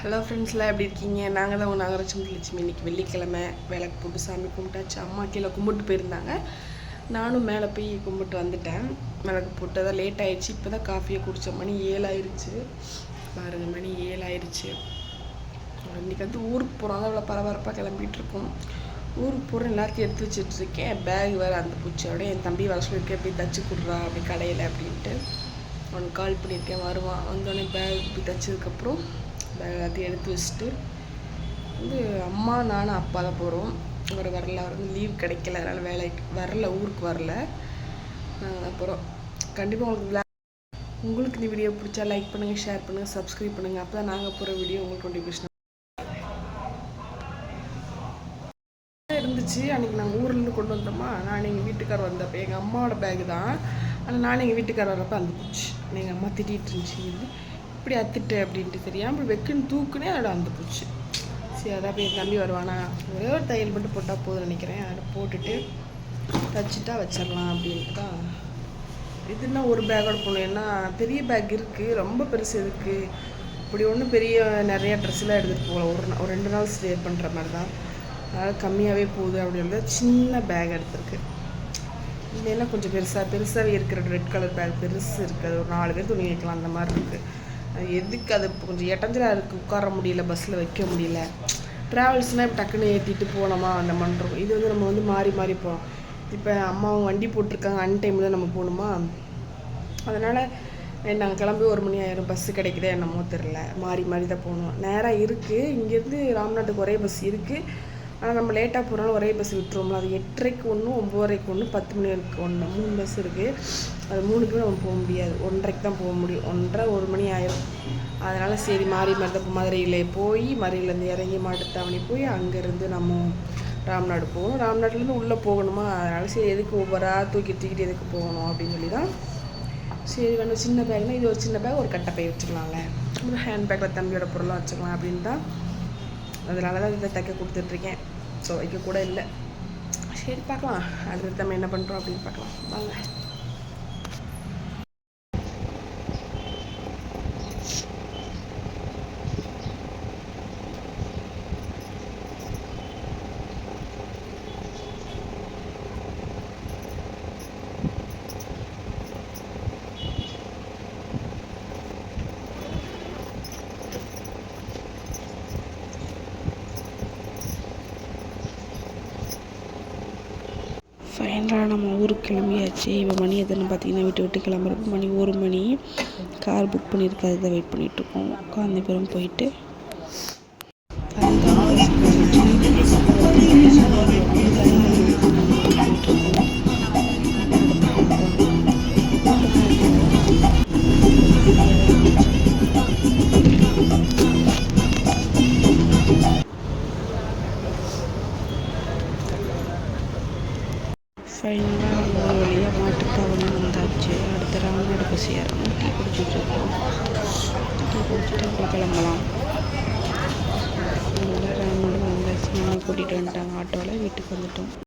Hello ஃப்ரெண்ட்ஸ்லாம் எப்படி இருக்கீங்க? நாங்கள் தான் உங்கள் நாகராஜம் லட்சுமி. இன்னைக்கு வெள்ளிக்கிழமை. விளக்கு போட்டு சாமி கும்பிட்டாச்சு. அம்மா கீழே கும்பிட்டு போயிருந்தாங்க. நானும் மேலே போய் கும்பிட்டு வந்துட்டேன். விளக்கு போட்டு தான் லேட் ஆயிடுச்சு. இப்போ தான் காஃபியை குடித்த மணி ஏழாயிருச்சு. ஆயிடுச்சு பாருங்க மணி ஏழாயிருச்சு. இன்றைக்கி வந்து ஊருக்கு போகிறோம் அவ்வளோ பரபரப்பாக கிளம்பிகிட்டு இருக்கோம். ஊருக்கு போகிற எல்லாத்தையும் எடுத்து வச்சுட்டு இருக்கேன் பேக் வேறு அந்த பூச்சியோட என் தம்பி வர சொல்லியிருக்கேன். போய் தச்சு கொடுறா அப்படி கடையில் அப்படின்ட்டு. அவனுக்கு கால் பண்ணியிருக்கேன். வருவான். வந்தோடனே பேக் போய் தச்சதுக்கப்புறம் பேக் எல்லாத்தையும் எடுத்து வச்சுட்டு வந்து அம்மா நானும் அப்பா தான் போகிறோம் ஒரு வரல அவர் வந்து லீவ் கிடைக்கல. அதனால் வேலைக்கு வரல ஊருக்கு வரல. நாங்கள் அப்புறம் கண்டிப்பாக உங்களுக்கு உங்களுக்கு இந்த வீடியோ பிடிச்சா லைக் பண்ணுங்கள் ஷேர் பண்ணுங்கள் சப்ஸ்கிரைப் பண்ணுங்கள் அப்போ தான் நாங்கள் போகிற வீடியோ உங்களுக்கு நோட்டிஃபிகேஷன் இருந்துச்சு. அன்றைக்கி நாங்கள் ஊர்லேருந்து கொண்டு வந்தோமா? நான் எங்கள் வீட்டுக்கார் வந்தப்போ எங்கள் அம்மாவோட பேகு தான். ஆனால் நான் எங்கள் வீட்டுக்கார் வரப்போ அந்த போச்சு. எங்கள் அம்மா திட்டிகிட்டு இருந்துச்சு. இப்படி அத்துட்டு அப்படின்ட்டு. தெரியாமல் வெக்குன்னு தூக்குனே அதோட வந்து போச்சு. சரி அதான் போய் என் தம்பி வருவானா? ஒரே ஒரு தையல் மட்டும் போட்டால் போதும் நினைக்கிறேன். அதை போட்டுட்டு தச்சுட்டா வச்சிடலாம் அப்படின்ட்டு தான். இதுன்னா ஒரு பேக்கோட போகணும் ஏன்னா பெரிய பேக் இருக்குது ரொம்ப பெருசு இருக்குது இப்படி ஒன்றும் பெரிய நிறைய ட்ரெஸ்லாம் எடுத்துகிட்டு போகலாம் ஒரு ஒரு ரெண்டு நாள் ஸ்டே பண்ணுற மாதிரி தான் அதனால் கம்மியாகவே போகுது அப்படின்றத சின்ன பேக் எடுத்திருக்கு. இல்லைன்னா கொஞ்சம் பெருசாக பெருசாகவே இருக்கிற ரெட் கலர் பேக் பெருசு இருக்குது அது ஒரு நாலு பேர் துணி வைக்கலாம் அந்த மாதிரி இருக்குது அது எதுக்கு அது இப்போ கொஞ்சம் இடஞ்சலாக இருக்குது உட்கார முடியல பஸ்ஸில் வைக்க முடியல. ட்ராவல்ஸ்னால் இப்போ டக்குன்னு ஏற்றிட்டு போனோமா அந்த பண்ணுறோம் இது வந்து நம்ம வந்து மாறி மாறி போகிறோம் இப்போ அம்மாவும் வண்டி போட்டிருக்காங்க அன் டைமில் நம்ம போகணுமா? அதனால் நாங்கள் கிளம்பி ஒரு மணி ஆயிரம் பஸ்ஸு கிடைக்குதே என்னமோ தெரில மாறி மாறி தான் போகணும். நேராக இருக்குது இங்கேருந்து ராம்நாட்டுக்கு ஒரே பஸ் இருக்குது ஆனால் நம்ம லேட்டாக போகிறனால ஒரே பஸ் விட்டுருவோம்ல. அது எட்டரைக்கு ஒன்று ஒம்போதரைக்கு ஒன்று பத்து மணி வரைக்கும் ஒன்று மூணு பஸ் இருக்குது அது மூணுக்குமே நம்ம போக முடியாது. ஒன்றரைக்கு தான் போக முடியும். ஒன்றரை ஒரு மணி ஆயிரும். அதனால் சரி மாறி மாறி தான் இப்போ மதுரையில் போய் மதுரையிலேருந்து இறங்கி மாட்டுத்தாவணி போய் அங்கேருந்து நம்ம ராம்நாடு போகணும். ராம்நாட்லேருந்து உள்ளே போகணுமா? அதனால் சரி எதுக்கு ஒவ்வொருவராக தூக்கி தூக்கிட்டு எதுக்கு போகணும் அப்படின்னு சொல்லி தான் சரி வேணும் சின்ன பேக்னா இது ஒரு சின்ன பேக் ஒரு கட்டை பை வச்சுக்கலாம்ல. ஒரு ஹேண்ட் பேக்கில் தம்பியோட பொருளாக வச்சுக்கலாம் அப்படின்னு தான் அதனால தான் இதை தைக்க கொடுத்துட்ருக்கேன் ஸோ வைக்க கூட இல்லை. சரி பார்க்கலாம். அது நம்ம என்ன பண்ணுறோம் அப்படின்னு பார்க்கலாம். வாங்க. ஃபைனலாக நம்ம ஊருக்கு கிளம்பியாச்சு. இப்போ மணி எத்தனை பார்த்தீங்கன்னா விட்டு விட்டு கிளம்புறப்ப மணி ஒரு மணி. கார் புக் பண்ணியிருக்கு அதுதான் வெயிட் பண்ணிகிட்ருக்கோம் காந்திபுரம் போயிட்டு. ஒரு வழியாக மாட்டுத்தாவணி வந்தாச்சு. அடுத்த ராமநாடு பஸ் ஏறணும் டீ குடிச்சிட்டு இருக்கோம். டீ குடிச்சிட்டு அப்புறம் கிளம்பலாம். ராமநாடு வந்தாச்சு கூட்டிகிட்டு வந்துட்டாங்க. ஆட்டோவில் வீட்டுக்கு வந்துட்டோம்.